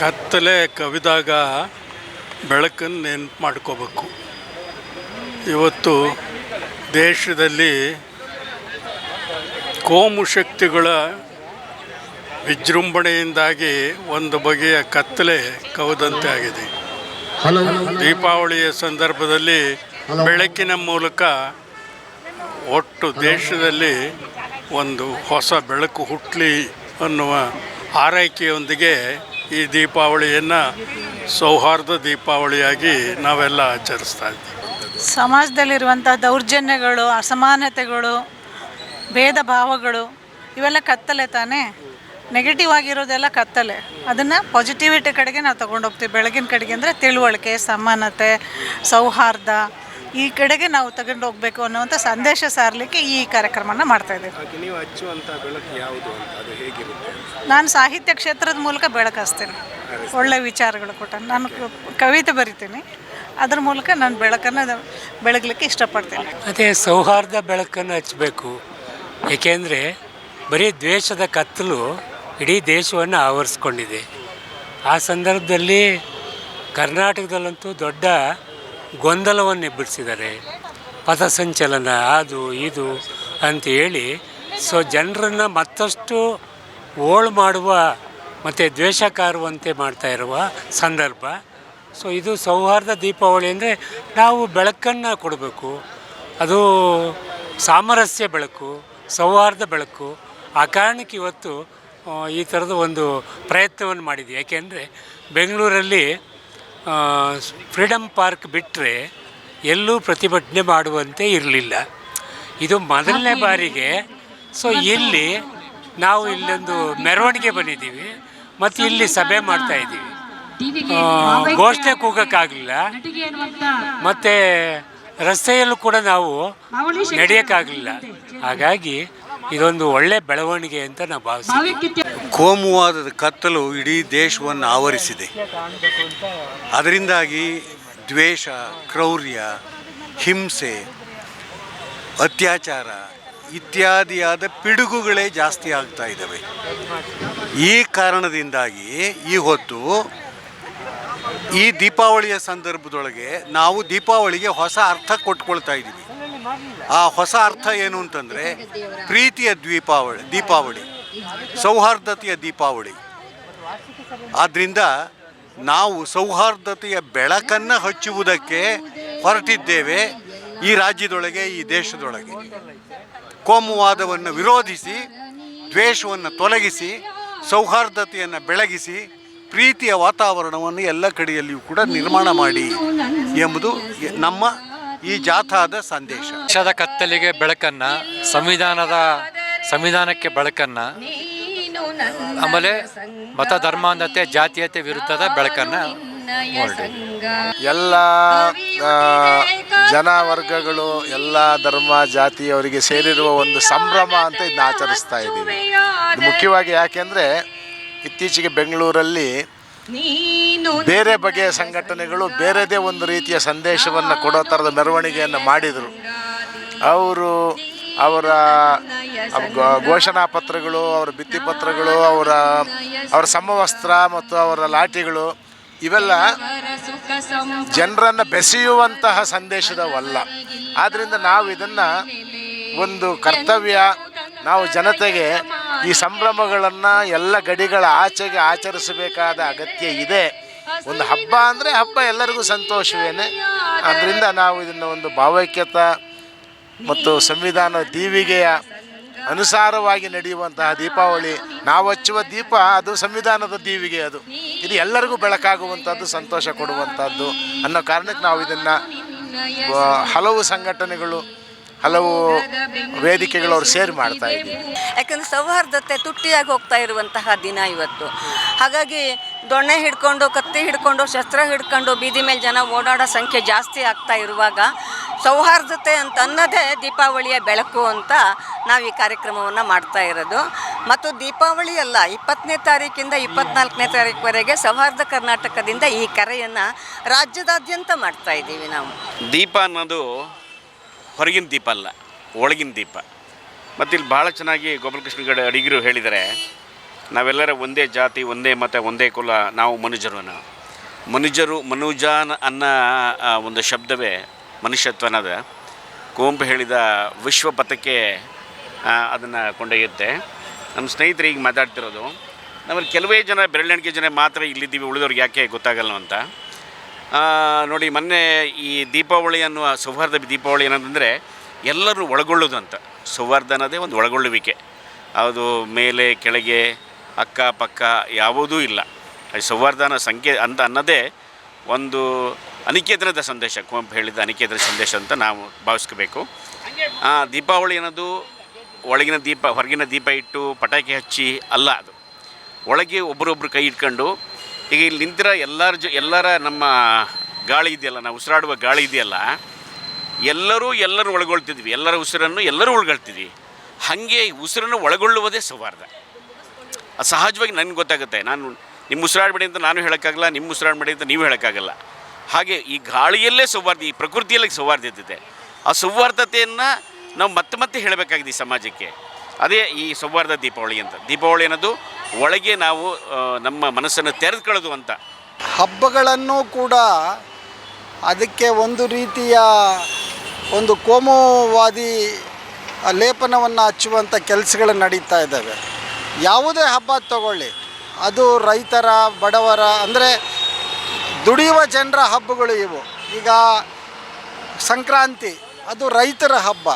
ಕತ್ತಲೆ ಕವಿದಾಗ ಬೆಳಕನ್ನು ನೆನ್ಪು ಮಾಡ್ಕೋಬೇಕು. ಇವತ್ತು ದೇಶದಲ್ಲಿ ಕೋಮು ಶಕ್ತಿಗಳ ವಿಜೃಂಭಣೆಯಿಂದಾಗಿ ಒಂದು ಬಗೆಯ ಕತ್ತಲೆ ಕವಿದಂತೆ ಆಗಿದೆ. ದೀಪಾವಳಿಯ ಸಂದರ್ಭದಲ್ಲಿ ಬೆಳಕಿನ ಮೂಲಕ ಒಟ್ಟು ದೇಶದಲ್ಲಿ ಒಂದು ಹೊಸ ಬೆಳಕು ಹುಟ್ಟಲಿ ಅನ್ನುವ ಆರೈಕೆಯೊಂದಿಗೆ ಈ ದೀಪಾವಳಿಯನ್ನು ಸೌಹಾರ್ದ ದೀಪಾವಳಿಯಾಗಿ ನಾವೆಲ್ಲ ಆಚರಿಸ್ತಾ ಇದ್ದೀವಿ. ಸಮಾಜದಲ್ಲಿರುವಂಥ ದೌರ್ಜನ್ಯಗಳು, ಅಸಮಾನತೆಗಳು, ಭೇದ ಭಾವಗಳು, ಇವೆಲ್ಲ ಕತ್ತಲೆ ತಾನೇ? ನೆಗೆಟಿವ್ ಆಗಿರೋದೆಲ್ಲ ಕತ್ತಲೆ. ಅದನ್ನು ಪಾಸಿಟಿವಿಟಿ ಕಡೆಗೆ ನಾವು ತೊಗೊಂಡೋಗ್ತೀವಿ. ಬೆಳಗಿನ ಕಡೆಗೆ ಅಂದರೆ ತಿಳುವಳಿಕೆ, ಸಮಾನತೆ, ಸೌಹಾರ್ದ. ಈ ಕಡೆಗೆ ನಾವು ತಗೊಂಡು ಹೋಗ್ಬೇಕು ಅನ್ನುವಂಥ ಸಂದೇಶ ಸಾರಲಿಕ್ಕೆ ಈ ಕಾರ್ಯಕ್ರಮನ ಮಾಡ್ತಾಯಿದ್ದೀವಿ ಹಾಗೆ ನೀವು ಹಚ್ಚುವಂಥ ಬೆಳಕು ಯಾವುದು ಅಂತ ಅದು ಹೇಗಿರುತ್ತೆ? ನಾನು ಸಾಹಿತ್ಯ ಕ್ಷೇತ್ರದ ಮೂಲಕ ಬೆಳಕಿಸ್ತೀನಿ ಒಳ್ಳೆ ವಿಚಾರಗಳು ಕೊಟ್ಟ ನಾನು ಕವಿತೆ ಬರಿತೀನಿ. ಅದ್ರ ಮೂಲಕ ನಾನು ಬೆಳಕನ್ನು ಬೆಳಗಲಿಕ್ಕೆ ಇಷ್ಟಪಡ್ತೇನೆ. ಅದೇ ಸೌಹಾರ್ದ ಬೆಳಕನ್ನು ಹಚ್ಚಬೇಕು. ಏಕೆಂದರೆ ಬರೀ ದ್ವೇಷದ ಕತ್ತಲು ಇಡೀ ದೇಶವನ್ನು ಆವರಿಸ್ಕೊಂಡಿದೆ. ಆ ಸಂದರ್ಭದಲ್ಲಿ ಕರ್ನಾಟಕದಲ್ಲಂತೂ ದೊಡ್ಡ ಗೊಂದಲವನ್ನು ಬಿಡಿಸಿದ್ದಾರೆ ಪಥಸಂಚಲನ ಅದು ಇದು ಅಂತ ಹೇಳಿ, ಸೊ ಜನರನ್ನು ಮತ್ತಷ್ಟು ಓಳು ಮಾಡುವ ಮತ್ತು ದ್ವೇಷ ಕಾರುವಂತೆ ಮಾಡ್ತಾ ಇರುವ ಸಂದರ್ಭ. ಸೊ ಇದು ಸೌಹಾರ್ದ ದೀಪಾವಳಿ ಅಂದರೆ ನಾವು ಬೆಳಕನ್ನು ಕೊಡಬೇಕು. ಅದು ಸಾಮರಸ್ಯ ಬೆಳಕು, ಸೌಹಾರ್ದ ಬೆಳಕು. ಆ ಕಾರಣಕ್ಕೆ ಇವತ್ತು ಈ ಥರದ ಒಂದು ಪ್ರಯತ್ನವನ್ನು ಮಾಡಿದ್ವಿ. ಯಾಕೆಂದರೆ ಬೆಂಗಳೂರಲ್ಲಿ ಫ್ರೀಡಮ್ ಪಾರ್ಕ್ ಬಿಟ್ಟರೆ ಎಲ್ಲೂ ಪ್ರತಿಭಟನೆ ಮಾಡುವಂತೆ ಇರಲಿಲ್ಲ. ಇದು ಮೊದಲನೇ ಬಾರಿಗೆ. ಸೊ ಇಲ್ಲಿ ನಾವು ಇಲ್ಲೊಂದು ಮೆರವಣಿಗೆ ಬಂದಿದ್ದೀವಿ. ಮತ್ತು ಇಲ್ಲಿ ಸಭೆ ಮಾಡ್ತಾ ಇದ್ದೀವಿ. ಘೋಷಣೆ ಕೂಗಕ್ಕಾಗಲಿಲ್ಲ. ಮತ್ತು ರಸ್ತೆಯಲ್ಲೂ ಕೂಡ ನಾವು ನಡೆಯೋಕ್ಕಾಗಲಿಲ್ಲ. ಹಾಗಾಗಿ ಇದೊಂದು ಒಳ್ಳೆ ಬೆಳವಣಿಗೆ ಅಂತ ನಾವು ಭಾವಿಸ್ತೀವಿ. ಕೋಮುವಾದದ ಕತ್ತಲು ಇಡೀ ದೇಶವನ್ನು ಆವರಿಸಿದೆ. ಅದರಿಂದಾಗಿ ದ್ವೇಷ, ಕ್ರೌರ್ಯ, ಹಿಂಸೆ, ಅತ್ಯಾಚಾರ ಇತ್ಯಾದಿಯಾದ ಪಿಡುಗುಗಳೇ ಜಾಸ್ತಿ ಆಗ್ತಾ ಇದ್ದಾವೆ. ಈ ಕಾರಣದಿಂದಾಗಿ ಈ ಹೊತ್ತು ಈ ದೀಪಾವಳಿಯ ಸಂದರ್ಭದೊಳಗೆ ನಾವು ದೀಪಾವಳಿಗೆ ಹೊಸ ಅರ್ಥ ಕೊಟ್ಕೊಳ್ತಾ ಇದ್ದೀವಿ. ಆ ಹೊಸ ಅರ್ಥ ಏನು ಅಂತಂದರೆ ಪ್ರೀತಿಯ ದೀಪಾವಳಿ ದೀಪಾವಳಿ. ಸೌಹಾರ್ದತೆಯ ದೀಪಾವಳಿ. ಆದ್ದರಿಂದ ನಾವು ಸೌಹಾರ್ದತೆಯ ಬೆಳಕನ್ನು ಹಚ್ಚುವುದಕ್ಕೆ ಹೊರಟಿದ್ದೇವೆ ಈ ರಾಜ್ಯದೊಳಗೆ, ಈ ದೇಶದೊಳಗೆ. ಕೋಮುವಾದವನ್ನು ವಿರೋಧಿಸಿ, ದ್ವೇಷವನ್ನು ತೊಲಗಿಸಿ, ಸೌಹಾರ್ದತೆಯನ್ನು ಬೆಳಗಿಸಿ, ಪ್ರೀತಿಯ ವಾತಾವರಣವನ್ನು ಎಲ್ಲ ಕಡೆಯಲ್ಲಿಯೂ ಕೂಡ ನಿರ್ಮಾಣ ಮಾಡಿ ಎಂಬುದು ನಮ್ಮ ಈ ಜಾಥಾದ ಸಂದೇಶ. ದೇಶದ ಕತ್ತಲಿಗೆ ಬೆಳಕನ್ನು, ಸಂವಿಧಾನದ ಸಂವಿಧಾನಕ್ಕೆ ಬೆಳಕನ್ನ ಆಮೇಲೆ ಮತ ಧರ್ಮಾಂಧತೆ ಜಾತೀಯತೆ ವಿರುದ್ಧದ ಬೆಳಕನ್ನ ಎಲ್ಲ ಜನ ವರ್ಗಗಳು ಎಲ್ಲ ಧರ್ಮ ಜಾತಿಯವರಿಗೆ ಸೇರಿರುವ ಒಂದು ಸಂಭ್ರಮ ಅಂತ ಇದನ್ನ ಆಚರಿಸ್ತಾ ಇದ್ದೀವಿ. ಇದು ಮುಖ್ಯವಾಗಿ ಯಾಕೆಂದರೆ ಇತ್ತೀಚೆಗೆ ಬೆಂಗಳೂರಲ್ಲಿ ಬೇರೆ ಬಗೆಯ ಸಂಘಟನೆಗಳು ಬೇರೆದೇ ಒಂದು ರೀತಿಯ ಸಂದೇಶವನ್ನು ಕೊಡೋ ಥರದ ಮೆರವಣಿಗೆಯನ್ನು ಮಾಡಿದರು. ಅವರು ಅವರ ಘೋಷಣಾ ಪತ್ರಗಳು ಅವರ ಭಿತ್ತಿಪತ್ರಗಳು ಅವರ ಅವರ ಸಮವಸ್ತ್ರ ಮತ್ತು ಅವರ ಲಾಠಿಗಳು ಇವೆಲ್ಲ ಜನರನ್ನು ಬೆಸೆಯುವಂತಹ ಸಂದೇಶದವಲ್ಲ. ಆದ್ದರಿಂದ ನಾವು ಇದನ್ನು ಒಂದು ಕರ್ತವ್ಯ ನಾವು ಜನತೆಗೆ ಈ ಸಂಭ್ರಮಗಳನ್ನು ಎಲ್ಲ ಗಡಿಗಳ ಆಚೆಗೆ ಆಚರಿಸಬೇಕಾದ ಅಗತ್ಯ ಇದೆ. ಒಂದು ಹಬ್ಬ ಅಂದರೆ ಹಬ್ಬ ಎಲ್ಲರಿಗೂ ಸಂತೋಷವೇನೆ. ಆದ್ದರಿಂದ ನಾವು ಇದನ್ನು ಒಂದು ಭಾವೈಕ್ಯತಾ ಮತ್ತು ಸಂವಿಧಾನ ದೀವಿಗೆಯ ಅನುಸಾರವಾಗಿ ನಡೆಯುವಂತಹ ದೀಪಾವಳಿ. ನಾವು ಹಚ್ಚುವ ದೀಪ ಅದು ಸಂವಿಧಾನದ ದೀವಿಗೆ ಅದು. ಇದು ಎಲ್ಲರಿಗೂ ಬೆಳಕಾಗುವಂಥದ್ದು, ಸಂತೋಷ ಕೊಡುವಂಥದ್ದು ಅನ್ನೋ ಕಾರಣಕ್ಕೆ ನಾವು ಇದನ್ನು ಹಲವು ಸಂಘಟನೆಗಳು ಹಲವು ವೇದಿಕೆಗಳು ಅವ್ರು ಸೇರಿ ಮಾಡ್ತಾ ಇದ್ದೀವಿ. ಯಾಕಂದರೆ ಸೌಹಾರ್ದತೆ ತುಟ್ಟಿಯಾಗಿ ಹೋಗ್ತಾ ಇರುವಂತಹ ದಿನ ಇವತ್ತು. ಹಾಗಾಗಿ ದೊಣ್ಣೆ ಹಿಡ್ಕೊಂಡು ಕತ್ತಿ ಹಿಡ್ಕೊಂಡು ಶಸ್ತ್ರ ಹಿಡ್ಕೊಂಡು ಬೀದಿ ಮೇಲೆ ಜನ ಓಡಾಡೋ ಸಂಖ್ಯೆ ಜಾಸ್ತಿ ಆಗ್ತಾ ಇರುವಾಗ ಸೌಹಾರ್ದತೆ ಅಂತ ಅನ್ನೋದೇ ದೀಪಾವಳಿಯ ಬೆಳಕು ಅಂತ ನಾವು ಈ ಕಾರ್ಯಕ್ರಮವನ್ನು ಮಾಡ್ತಾ ಇರೋದು. ಮತ್ತು ದೀಪಾವಳಿ ಅಲ್ಲ ಇಪ್ಪತ್ತನೇ ತಾರೀಕಿಂದ ಇಪ್ಪತ್ನಾಲ್ಕನೇ ತಾರೀಕುವರೆಗೆ ಸೌಹಾರ್ದ ಕರ್ನಾಟಕದಿಂದ ಈ ಕರೆಯನ್ನು ರಾಜ್ಯದಾದ್ಯಂತ ಮಾಡ್ತಾ ಇದ್ದೀವಿ ನಾವು. ದೀಪ ಅನ್ನೋದು ಹೊರಗಿನ ದೀಪ ಅಲ್ಲ, ಒಳಗಿನ ದೀಪ. ಮತ್ತು ಇಲ್ಲಿ ಭಾಳ ಚೆನ್ನಾಗಿ ಗೋಪಾಲಕೃಷ್ಣ ಗಡ ಅಡಿಗರು ಹೇಳಿದರೆ ನಾವೆಲ್ಲರ ಒಂದೇ ಜಾತಿ, ಒಂದೇ ಮತ, ಒಂದೇ ಕುಲ, ನಾವು ಮನುಜರು ಮನುಜರು ಮನುಜಾನ್ ಅನ್ನೋ ಒಂದು ಶಬ್ದವೇ ಮನುಷ್ಯತ್ವ ಅನ್ನೋದು ಕುವೆಂಪು ಹೇಳಿದ ವಿಶ್ವಪಥಕ್ಕೆ ಅದನ್ನು ಕೊಂಡೊಯ್ಯುತ್ತೆ. ನಮ್ಮ ಸ್ನೇಹಿತರು ಈಗ ಮಾತಾಡ್ತಿರೋದು. ನಮ್ಮಲ್ಲಿ ಕೆಲವೇ ಜನ ಬೆರಳೆಣಿಕೆ ಜನ ಮಾತ್ರ ಇಲ್ಲಿದ್ದೀವಿ, ಉಳಿದವ್ರಿಗೆ ಯಾಕೆ ಗೊತ್ತಾಗಲ್ಲ ಅಂತ ನೋಡಿ, ಮೊನ್ನೆ ಈ ದೀಪಾವಳಿ ಅನ್ನುವ ಸೌಹಾರ್ದ ದೀಪಾವಳಿ ಏನಂತಂದರೆ ಎಲ್ಲರೂ ಒಳಗೊಳ್ಳೋದು ಅಂತ ಸೌಹಾರ್ದ ಅನ್ನೋದೇ ಒಂದು ಒಳಗೊಳ್ಳುವಿಕೆ. ಅದು ಮೇಲೆ, ಕೆಳಗೆ, ಅಕ್ಕ, ಪಕ್ಕ ಯಾವುದೂ ಇಲ್ಲ. ಈ ಸೌಹಾರ್ದ ಅನ್ನೋ ಸಂಖ್ಯೆ ಅಂತ ಅನ್ನೋದೇ ಒಂದು ಅನಿಕೇತನದ ಸಂದೇಶ, ಕುವೆಂಪು ಹೇಳಿದ ಅನಿಕೇತನ ಸಂದೇಶ ಅಂತ ನಾವು ಭಾವಿಸ್ಕೋಬೇಕು. ದೀಪಾವಳಿ ಅನ್ನೋದು ಒಳಗಿನ ದೀಪ, ಹೊರಗಿನ ದೀಪ ಇಟ್ಟು ಪಟಾಕಿ ಹಚ್ಚಿ ಅಲ್ಲ ಅದು. ಒಳಗೆ ಒಬ್ಬರೊಬ್ಬರು ಕೈ ಇಟ್ಕೊಂಡು ಈಗ ಇಲ್ಲಿ ನಿಂತಿರೋ ಎಲ್ಲರ ಜೊ, ಎಲ್ಲರ ನಮ್ಮ ಗಾಳಿ ಇದೆಯಲ್ಲ, ನಾವು ಉಸಿರಾಡುವ ಗಾಳಿ ಇದೆಯಲ್ಲ, ಎಲ್ಲರೂ ಎಲ್ಲರೂ ಒಳಗೊಳ್ತಿದ್ವಿ. ಎಲ್ಲರ ಉಸಿರನ್ನು ಎಲ್ಲರೂ ಒಳಗೊಳ್ತಿದ್ವಿ. ಹಾಗೆ ಉಸಿರನ್ನು ಒಳಗೊಳ್ಳುವುದೇ ಸೌಹಾರ್ದ. ಅದು ಸಹಜವಾಗಿ ನನಗೆ ಗೊತ್ತಾಗುತ್ತೆ. ನಾನು ನಿಮ್ಮ ಉಸಿರಾಡಬೇಡಿ ಅಂತ ನಾನು ಹೇಳೋಕ್ಕಾಗಲ್ಲ ನಿಮ್ಮ ಉಸಿರಾಡಬೇಡಿ ಅಂತ ನೀವು ಹೇಳೋಕ್ಕಾಗಲ್ಲ. ಹಾಗೆ ಈ ಗಾಳಿಯಲ್ಲೇ ಸೌಹಾರ್ದ, ಈ ಪ್ರಕೃತಿಯಲ್ಲೇ ಇದ್ದಿದೆ. ಆ ಸೌಹಾರ್ದತೆಯನ್ನು ನಾವು ಮತ್ತೆ ಮತ್ತೆ ಹೇಳಬೇಕಾಗಿದೆ ಈ ಸಮಾಜಕ್ಕೆ. ಅದೇ ಈ ಸೌಹಾರ್ದ ದೀಪಾವಳಿ ಅಂತ. ದೀಪಾವಳಿ ಅನ್ನೋದು ಒಳಗೆ ನಾವು ನಮ್ಮ ಮನಸ್ಸನ್ನು ತೆರೆದುಕೊಳ್ಳೋದು ಅಂತ. ಹಬ್ಬಗಳನ್ನು ಕೂಡ ಅದಕ್ಕೆ ಒಂದು ರೀತಿಯ ಒಂದು ಕೋಮುವಾದಿ ಲೇಪನವನ್ನು ಹಚ್ಚುವಂಥ ಕೆಲಸಗಳು ನಡೀತಾ ಇದ್ದಾವೆ. ಯಾವುದೇ ಹಬ್ಬ ತಗೊಳ್ಳಿ. ಅದು ರೈತರ, ಬಡವರ, ಅಂದರೆ ದುಡಿಯುವ ಜನರ ಹಬ್ಬಗಳು ಇವು. ಈಗ ಸಂಕ್ರಾಂತಿ, ಅದು ರೈತರ ಹಬ್ಬ.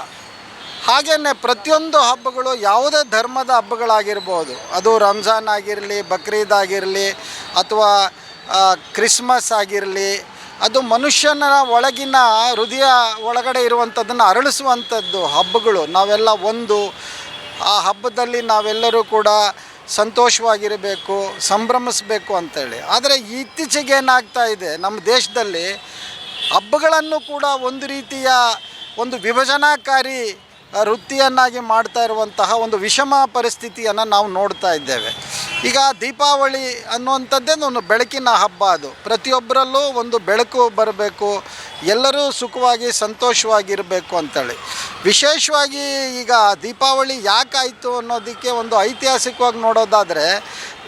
ಹಾಗೆಯೇ ಪ್ರತಿಯೊಂದು ಹಬ್ಬಗಳು ಯಾವುದೇ ಧರ್ಮದ ಹಬ್ಬಗಳಾಗಿರ್ಬೋದು. ಅದು ರಂಜಾನ್ ಆಗಿರಲಿ, ಬಕ್ರೀದ್ ಆಗಿರಲಿ, ಅಥವಾ ಕ್ರಿಸ್ಮಸ್ ಆಗಿರಲಿ, ಅದು ಮನುಷ್ಯನ ಒಳಗಿನ ಹೃದಯ ಒಳಗಡೆ ಇರುವಂಥದ್ದನ್ನು ಅರಳಿಸುವಂಥದ್ದು ಹಬ್ಬಗಳು. ನಾವೆಲ್ಲ ಒಂದು, ಆ ಹಬ್ಬದಲ್ಲಿ ನಾವೆಲ್ಲರೂ ಕೂಡ ಸಂತೋಷವಾಗಿರಬೇಕು, ಸಂಭ್ರಮಿಸಬೇಕು ಅಂತೇಳಿ. ಆದರೆ ಇತ್ತೀಚೆಗೆ ಏನಾಗ್ತಾ ಇದೆ, ನಮ್ಮ ದೇಶದಲ್ಲಿ ಹಬ್ಬಗಳನ್ನು ಕೂಡ ಒಂದು ರೀತಿಯ ಒಂದು ವಿಭಜನಾಕಾರಿ ವೃತ್ತಿಯನ್ನಾಗಿ ಮಾಡ್ತಾ ಇರುವಂತಹ ಒಂದು ವಿಷಮ ಪರಿಸ್ಥಿತಿಯನ್ನು ನಾವು ನೋಡ್ತಾ ಇದ್ದೇವೆ. ಈಗ ದೀಪಾವಳಿ ಅನ್ನುವಂಥದ್ದೇ ಒಂದು ಬೆಳಕಿನ ಹಬ್ಬ ಅದು. ಪ್ರತಿಯೊಬ್ಬರಲ್ಲೂ ಒಂದು ಬೆಳಕು ಬರಬೇಕು, ಎಲ್ಲರೂ ಸುಖವಾಗಿ ಸಂತೋಷವಾಗಿರಬೇಕು ಅಂತೇಳಿ. ವಿಶೇಷವಾಗಿ ಈಗ ದೀಪಾವಳಿ ಯಾಕಾಯಿತು ಅನ್ನೋದಕ್ಕೆ ಒಂದು ಐತಿಹಾಸಿಕವಾಗಿ ನೋಡೋದಾದರೆ,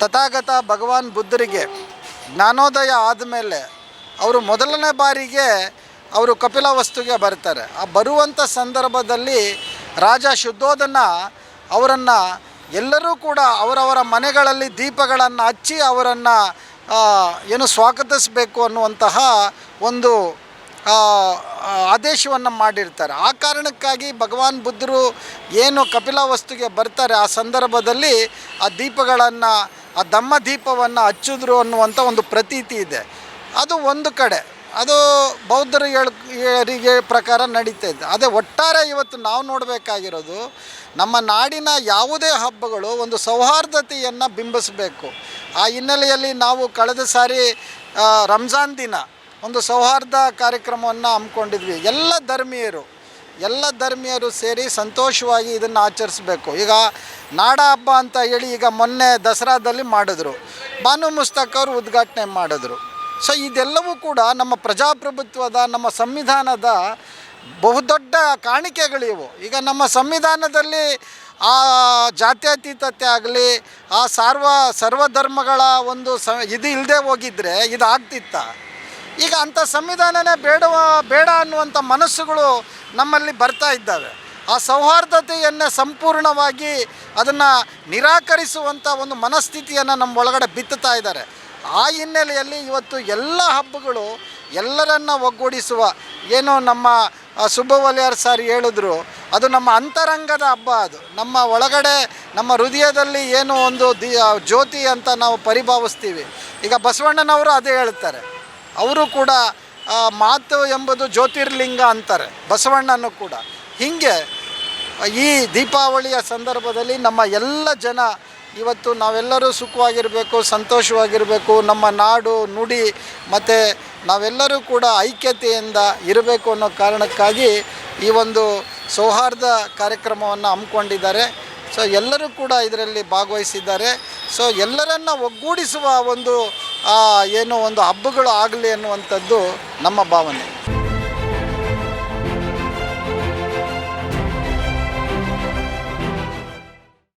ತಥಾಗತ ಭಗವಾನ್ ಬುದ್ಧರಿಗೆ ಜ್ಞಾನೋದಯ ಆದಮೇಲೆ ಅವರು ಮೊದಲನೇ ಬಾರಿಗೆ ಅವರು ಕಪಿಲ ವಸ್ತುಗೆ ಬರ್ತಾರೆ. ಆ ಬರುವಂಥ ಸಂದರ್ಭದಲ್ಲಿ ರಾಜ ಶುದ್ಧೋಧನ ಅವರನ್ನು ಎಲ್ಲರೂ ಕೂಡ ಅವರವರ ಮನೆಗಳಲ್ಲಿ ದೀಪಗಳನ್ನು ಹಚ್ಚಿ ಅವರನ್ನು ಏನು ಸ್ವಾಗತಿಸಬೇಕು ಅನ್ನುವಂತಹ ಒಂದು ಆದೇಶವನ್ನು ಮಾಡಿರ್ತಾರೆ. ಆ ಕಾರಣಕ್ಕಾಗಿ ಭಗವಾನ್ ಬುದ್ಧರು ಏನು ಕಪಿಲವಸ್ತುಗೆ ಬರ್ತಾರೆ, ಆ ಸಂದರ್ಭದಲ್ಲಿ ಆ ದೀಪಗಳನ್ನು, ಆ ದಮ್ಮ ದೀಪವನ್ನು ಹಚ್ಚಿದ್ರು ಅನ್ನುವಂಥ ಒಂದು ಪ್ರತೀತಿ ಇದೆ. ಅದು ಒಂದು ಕಡೆ. ಅದು ಬೌದ್ಧರ ಹೇಳಿಗೆ ಪ್ರಕಾರ ನಡೀತಾ ಇದೆ ಅದೇ ಒಟ್ಟಾರೆ ಇವತ್ತು ನಾವು ನೋಡಬೇಕಾಗಿರೋದು ನಮ್ಮ ನಾಡಿನ ಯಾವುದೇ ಹಬ್ಬಗಳು ಒಂದು ಸೌಹಾರ್ದತೆಯನ್ನು ಬಿಂಬಿಸಬೇಕು. ಆ ಹಿನ್ನೆಲೆಯಲ್ಲಿ ನಾವು ಕಳೆದ ಸಾರಿ ರಂಜಾನ್ ದಿನ ಒಂದು ಸೌಹಾರ್ದ ಕಾರ್ಯಕ್ರಮವನ್ನು ಹಮ್ಮಿಕೊಂಡಿದ್ವಿ. ಎಲ್ಲ ಧರ್ಮೀಯರು ಎಲ್ಲ ಧರ್ಮೀಯರು ಸೇರಿ ಸಂತೋಷವಾಗಿ ಇದನ್ನು ಆಚರಿಸಬೇಕು. ಈಗ ನಾಡ ಹಬ್ಬ ಅಂತ ಹೇಳಿ ಈಗ ಮೊನ್ನೆ ದಸರಾದಲ್ಲಿ ಮಾಡಿದ್ರು. ಬಾನು ಮುಸ್ತಕ್ ಅವರು ಉದ್ಘಾಟನೆ ಮಾಡಿದ್ರು. ಸೊ ಇದೆಲ್ಲವೂ ಕೂಡ ನಮ್ಮ ಪ್ರಜಾಪ್ರಭುತ್ವದ, ನಮ್ಮ ಸಂವಿಧಾನದ ಬಹುದೊಡ್ಡ ಕಾಣಿಕೆಗಳಿವು ಈಗ ನಮ್ಮ ಸಂವಿಧಾನದಲ್ಲಿ ಆ ಜಾತ್ಯತೀತತೆ ಆಗಲಿ, ಆ ಸಾರ್ವ, ಸರ್ವಧರ್ಮಗಳ ಒಂದು ಸ, ಇದು ಇಲ್ಲದೆ ಹೋಗಿದ್ರೆ ಇದು ಆಗ್ತಿತ್ತ ಈಗ ಅಂಥ ಸಂವಿಧಾನನೇ ಬೇಡವ, ಬೇಡ ಅನ್ನುವಂಥ ಮನಸ್ಸುಗಳು ನಮ್ಮಲ್ಲಿ ಬರ್ತಾ ಇದ್ದಾವೆ. ಆ ಸೌಹಾರ್ದತೆಯನ್ನು ಸಂಪೂರ್ಣವಾಗಿ ಅದನ್ನು ನಿರಾಕರಿಸುವಂಥ ಒಂದು ಮನಸ್ಥಿತಿಯನ್ನು ನಮ್ಮ ಒಳಗಡೆ ಬಿತ್ತುತ್ತಾ ಇದ್ದಾರೆ. ಆ ಹಿನ್ನೆಲೆಯಲ್ಲಿ ಇವತ್ತು ಎಲ್ಲ ಹಬ್ಬಗಳು ಎಲ್ಲರನ್ನ ಒಗ್ಗೂಡಿಸುವ ಏನು ನಮ್ಮ ಸುಬ್ಬವಲಿಯಾರ್ ಸರ್ ಹೇಳಿದ್ರು, ಅದು ನಮ್ಮ ಅಂತರಂಗದ ಹಬ್ಬ ಅದು. ನಮ್ಮ ಒಳಗಡೆ, ನಮ್ಮ ಹೃದಯದಲ್ಲಿ ಏನು ಒಂದು ದಿ ಜ್ಯೋತಿ ಅಂತ ನಾವು ಪರಿಭಾವಿಸ್ತೀವಿ. ಈಗ ಬಸವಣ್ಣನವರು ಅದೇ ಹೇಳ್ತಾರೆ. ಅವರು ಕೂಡ ಮಾತು ಎಂಬುದು ಜ್ಯೋತಿರ್ಲಿಂಗ ಅಂತಾರೆ, ಬಸವಣ್ಣನೂ ಕೂಡ. ಹೀಗೆ, ಈ ದೀಪಾವಳಿಯ ಸಂದರ್ಭದಲ್ಲಿ ನಮ್ಮ ಎಲ್ಲ ಜನ ಇವತ್ತು ನಾವೆಲ್ಲರೂ ಸುಖವಾಗಿರಬೇಕು, ಸಂತೋಷವಾಗಿರಬೇಕು. ನಮ್ಮ ನಾಡು, ನುಡಿ, ಮತ್ತು ನಾವೆಲ್ಲರೂ ಕೂಡ ಐಕ್ಯತೆಯಿಂದ ಇರಬೇಕು ಅನ್ನೋ ಕಾರಣಕ್ಕಾಗಿ ಈ ಒಂದು ಸೌಹಾರ್ದ ಕಾರ್ಯಕ್ರಮವನ್ನು ಹಮ್ಮಿಕೊಂಡಿದ್ದಾರೆ. ಸೊ ಎಲ್ಲರೂ ಕೂಡ ಇದರಲ್ಲಿ ಭಾಗವಹಿಸಿದ್ದಾರೆ. ಸೊ ಎಲ್ಲರನ್ನ ಒಗ್ಗೂಡಿಸುವ ಒಂದು ಏನು ಒಂದು ಹಬ್ಬಗಳು ಆಗಲಿ ಅನ್ನುವಂಥದ್ದು ನಮ್ಮ ಭಾವನೆ.